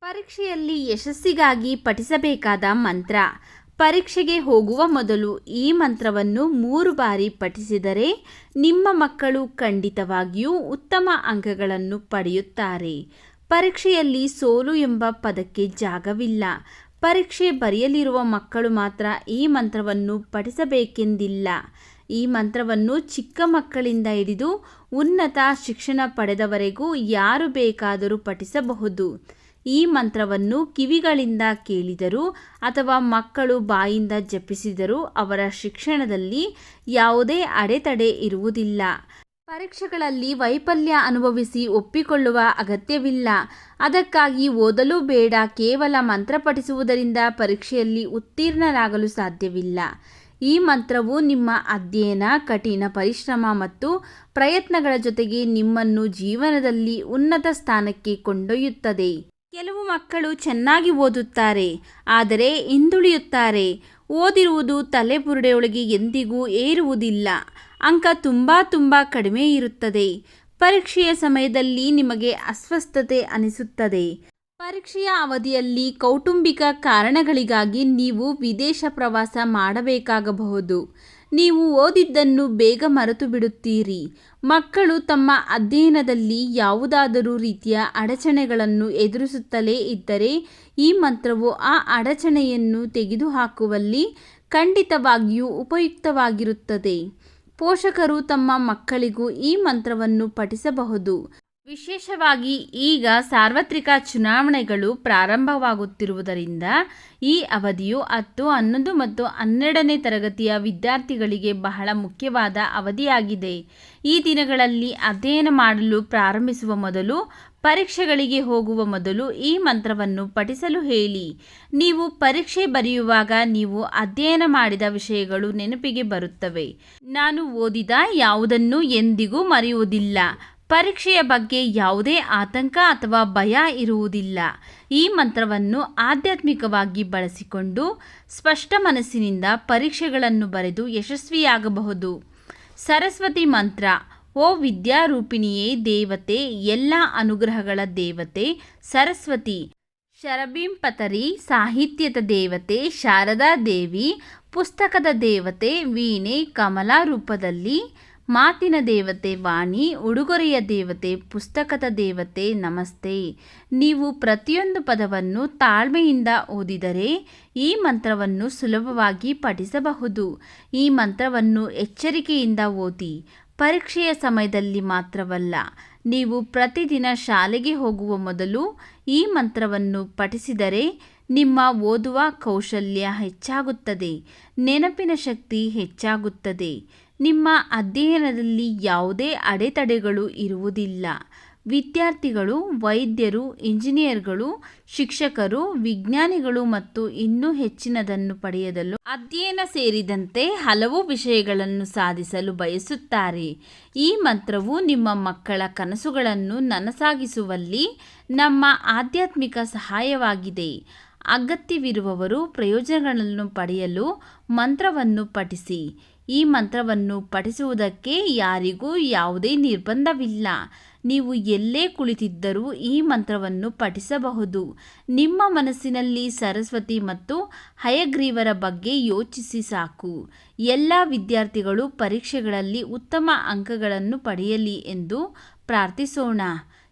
ಪರೀಕ್ಷೆಯಲ್ಲಿ ಯಶಸ್ಸಿಗಾಗಿ ಪಠಿಸಬೇಕಾದ ಮಂತ್ರ. ಪರೀಕ್ಷೆಗೆ ಹೋಗುವ ಮೊದಲು ಈ ಮಂತ್ರವನ್ನು ಮೂರು ಬಾರಿ ಪಠಿಸಿದರೆ ನಿಮ್ಮ ಮಕ್ಕಳು ಖಂಡಿತವಾಗಿಯೂ ಉತ್ತಮ ಅಂಕಗಳನ್ನು ಪಡೆಯುತ್ತಾರೆ. ಪರೀಕ್ಷೆಯಲ್ಲಿ ಸೋಲು ಎಂಬ ಪದಕ್ಕೆ ಜಾಗವಿಲ್ಲ. ಪರೀಕ್ಷೆ ಬರೆಯಲಿರುವ ಮಕ್ಕಳು ಮಾತ್ರ ಈ ಮಂತ್ರವನ್ನು ಪಠಿಸಬೇಕೆಂದಿಲ್ಲ. ಈ ಮಂತ್ರವನ್ನು ಚಿಕ್ಕ ಮಕ್ಕಳಿಂದ ಹಿಡಿದು ಉನ್ನತ ಶಿಕ್ಷಣ ಪಡೆದವರೆಗೂ ಯಾರು ಬೇಕಾದರೂ ಪಠಿಸಬಹುದು. ಈ ಮಂತ್ರವನ್ನು ಕಿವಿಗಳಿಂದ ಕೇಳಿದರು ಅಥವಾ ಮಕ್ಕಳು ಬಾಯಿಂದ ಜಪಿಸಿದರೂ ಅವರ ಶಿಕ್ಷಣದಲ್ಲಿ ಯಾವುದೇ ಅಡೆತಡೆ ಇರುವುದಿಲ್ಲ. ಪರೀಕ್ಷೆಗಳಲ್ಲಿ ವೈಫಲ್ಯ ಅನುಭವಿಸಿ ಒಪ್ಪಿಕೊಳ್ಳುವ ಅಗತ್ಯವಿಲ್ಲ. ಅದಕ್ಕಾಗಿ ಓದಲು ಬೇಡ, ಕೇವಲ ಮಂತ್ರ ಪಠಿಸುವುದರಿಂದ ಪರೀಕ್ಷೆಯಲ್ಲಿ ಉತ್ತೀರ್ಣರಾಗಲು ಸಾಧ್ಯವಿಲ್ಲ. ಈ ಮಂತ್ರವು ನಿಮ್ಮ ಅಧ್ಯಯನ, ಕಠಿಣ ಪರಿಶ್ರಮ ಮತ್ತು ಪ್ರಯತ್ನಗಳ ಜೊತೆಗೆ ನಿಮ್ಮನ್ನು ಜೀವನದಲ್ಲಿ ಉನ್ನತ ಸ್ಥಾನಕ್ಕೆ ಕೊಂಡೊಯ್ಯುತ್ತದೆ. ಕೆಲವು ಮಕ್ಕಳು ಚೆನ್ನಾಗಿ ಓದುತ್ತಾರೆ, ಆದರೆ ಹಿಂದುಳಿಯುತ್ತಾರೆ. ಓದಿರುವುದು ತಲೆಬುರುಡೆಯೊಳಗೆ ಎಂದಿಗೂ ಏರುವುದಿಲ್ಲ. ಅಂಕ ತುಂಬ ತುಂಬ ಕಡಿಮೆ ಇರುತ್ತದೆ. ಪರೀಕ್ಷೆಯ ಸಮಯದಲ್ಲಿ ನಿಮಗೆ ಅಸ್ವಸ್ಥತೆ ಅನಿಸುತ್ತದೆ. ಪರೀಕ್ಷೆಯ ಅವಧಿಯಲ್ಲಿ ಕೌಟುಂಬಿಕ ಕಾರಣಗಳಿಗಾಗಿ ನೀವು ವಿದೇಶ ಪ್ರವಾಸ ಮಾಡಬೇಕಾಗಬಹುದು. ನೀವು ಓದಿದ್ದನ್ನು ಬೇಗ ಮರೆತು ಬಿಡುತ್ತೀರಿ ಮಕ್ಕಳು ತಮ್ಮ ಅಧ್ಯಯನದಲ್ಲಿ ಯಾವುದಾದರೂ ರೀತಿಯ ಅಡಚಣೆಗಳನ್ನು ಎದುರಿಸುತ್ತಲೇ ಇದ್ದರೆ ಈ ಮಂತ್ರವು ಆ ಅಡಚಣೆಯನ್ನು ತೆಗೆದುಹಾಕುವಲ್ಲಿ ಖಂಡಿತವಾಗಿಯೂ ಉಪಯುಕ್ತವಾಗಿರುತ್ತದೆ. ಪೋಷಕರು ತಮ್ಮ ಮಕ್ಕಳಿಗೂ ಈ ಮಂತ್ರವನ್ನು ಪಠಿಸಬಹುದು. ವಿಶೇಷವಾಗಿ ಈಗ ಸಾರ್ವತ್ರಿಕ ಚುನಾವಣೆಗಳು ಪ್ರಾರಂಭವಾಗುತ್ತಿರುವುದರಿಂದ ಈ ಅವಧಿಯು ಹತ್ತು, ಹನ್ನೊಂದು ಮತ್ತು ಹನ್ನೆರಡನೇ ತರಗತಿಯ ವಿದ್ಯಾರ್ಥಿಗಳಿಗೆ ಬಹಳ ಮುಖ್ಯವಾದ ಅವಧಿಯಾಗಿದೆ. ಈ ದಿನಗಳಲ್ಲಿ ಅಧ್ಯಯನ ಮಾಡಲು ಪ್ರಾರಂಭಿಸುವ ಮೊದಲು, ಪರೀಕ್ಷೆಗಳಿಗೆ ಹೋಗುವ ಮೊದಲು ಈ ಮಂತ್ರವನ್ನು ಪಠಿಸಲು ಹೇಳಿ. ನೀವು ಪರೀಕ್ಷೆ ಬರೆಯುವಾಗ ನೀವು ಅಧ್ಯಯನ ಮಾಡಿದ ವಿಷಯಗಳು ನೆನಪಿಗೆ ಬರುತ್ತವೆ. ನಾನು ಓದಿದ ಯಾವುದನ್ನು ಎಂದಿಗೂ ಮರೆಯುವುದಿಲ್ಲ. ಪರೀಕ್ಷೆಯ ಬಗ್ಗೆ ಯಾವುದೇ ಆತಂಕ ಅಥವಾ ಭಯ ಇರುವುದಿಲ್ಲ. ಈ ಮಂತ್ರವನ್ನು ಆಧ್ಯಾತ್ಮಿಕವಾಗಿ ಬಳಸಿಕೊಂಡು ಸ್ಪಷ್ಟ ಮನಸ್ಸಿನಿಂದ ಪರೀಕ್ಷೆಗಳನ್ನು ಬರೆದು ಯಶಸ್ವಿಯಾಗಬಹುದು. ಸರಸ್ವತಿ ಮಂತ್ರ, ಓ ವಿದ್ಯಾರೂಪಿಣಿಯೇ ದೇವತೆ, ಎಲ್ಲ ಅನುಗ್ರಹಗಳ ದೇವತೆ, ಸರಸ್ವತಿ ಶರಬಿಂಪತರಿ ಸಾಹಿತ್ಯದ ದೇವತೆ, ಶಾರದಾ ದೇವಿ, ಪುಸ್ತಕದ ದೇವತೆ, ವೀಣೆ, ಕಮಲಾ ರೂಪದಲ್ಲಿ ಮಾತಿನ ದೇವತೆ ವಾಣಿ, ಉಡುಗೊರೆಯ ದೇವತೆ, ಪುಸ್ತಕದ ದೇವತೆ, ನಮಸ್ತೆ. ನೀವು ಪ್ರತಿಯೊಂದು ಪದವನ್ನು ತಾಳ್ಮೆಯಿಂದ ಓದಿದರೆ ಈ ಮಂತ್ರವನ್ನು ಸುಲಭವಾಗಿ ಪಠಿಸಬಹುದು. ಈ ಮಂತ್ರವನ್ನು ಎಚ್ಚರಿಕೆಯಿಂದ ಓದಿ. ಪರೀಕ್ಷೆಯ ಸಮಯದಲ್ಲಿ ಮಾತ್ರವಲ್ಲ, ನೀವು ಪ್ರತಿದಿನ ಶಾಲೆಗೆ ಹೋಗುವ ಮೊದಲು ಈ ಮಂತ್ರವನ್ನು ಪಠಿಸಿದರೆ ನಿಮ್ಮ ಓದುವ ಕೌಶಲ್ಯ ಹೆಚ್ಚಾಗುತ್ತದೆ, ನೆನಪಿನ ಶಕ್ತಿ ಹೆಚ್ಚಾಗುತ್ತದೆ. ನಿಮ್ಮ ಅಧ್ಯಯನದಲ್ಲಿ ಯಾವುದೇ ಅಡೆತಡೆಗಳು ಇರುವುದಿಲ್ಲ. ವಿದ್ಯಾರ್ಥಿಗಳು, ವೈದ್ಯರು, ಇಂಜಿನಿಯರ್ಗಳು, ಶಿಕ್ಷಕರು, ವಿಜ್ಞಾನಿಗಳು ಮತ್ತು ಇನ್ನೂ ಹೆಚ್ಚಿನದನ್ನು ಪಡೆಯದಲು ಅಧ್ಯಯನ ಸೇರಿದಂತೆ ಹಲವು ವಿಷಯಗಳನ್ನು ಸಾಧಿಸಲು ಬಯಸುತ್ತಾರೆ. ಈ ಮಂತ್ರವು ನಿಮ್ಮ ಮಕ್ಕಳ ಕನಸುಗಳನ್ನು ನನಸಾಗಿಸುವಲ್ಲಿ ನಮ್ಮ ಆಧ್ಯಾತ್ಮಿಕ ಸಹಾಯವಾಗಿದೆ. ಅಗತ್ಯವಿರುವವರು ಪ್ರಯೋಜನಗಳನ್ನು ಪಡೆಯಲು ಮಂತ್ರವನ್ನು ಪಠಿಸಿ. ಈ ಮಂತ್ರವನ್ನು ಪಠಿಸುವುದಕ್ಕೆ ಯಾರಿಗೂ ಯಾವುದೇ ನಿರ್ಬಂಧವಿಲ್ಲ. ನೀವು ಎಲ್ಲೇ ಕುಳಿತಿದ್ದರೂ ಈ ಮಂತ್ರವನ್ನು ಪಠಿಸಬಹುದು. ನಿಮ್ಮ ಮನಸ್ಸಿನಲ್ಲಿ ಸರಸ್ವತಿ ಮತ್ತು ಹಯಗ್ರೀವರ ಬಗ್ಗೆ ಯೋಚಿಸಿ ಸಾಕು. ಎಲ್ಲ ವಿದ್ಯಾರ್ಥಿಗಳು ಪರೀಕ್ಷೆಗಳಲ್ಲಿ ಉತ್ತಮ ಅಂಕಗಳನ್ನು ಪಡೆಯಲಿ ಎಂದು ಪ್ರಾರ್ಥಿಸೋಣ.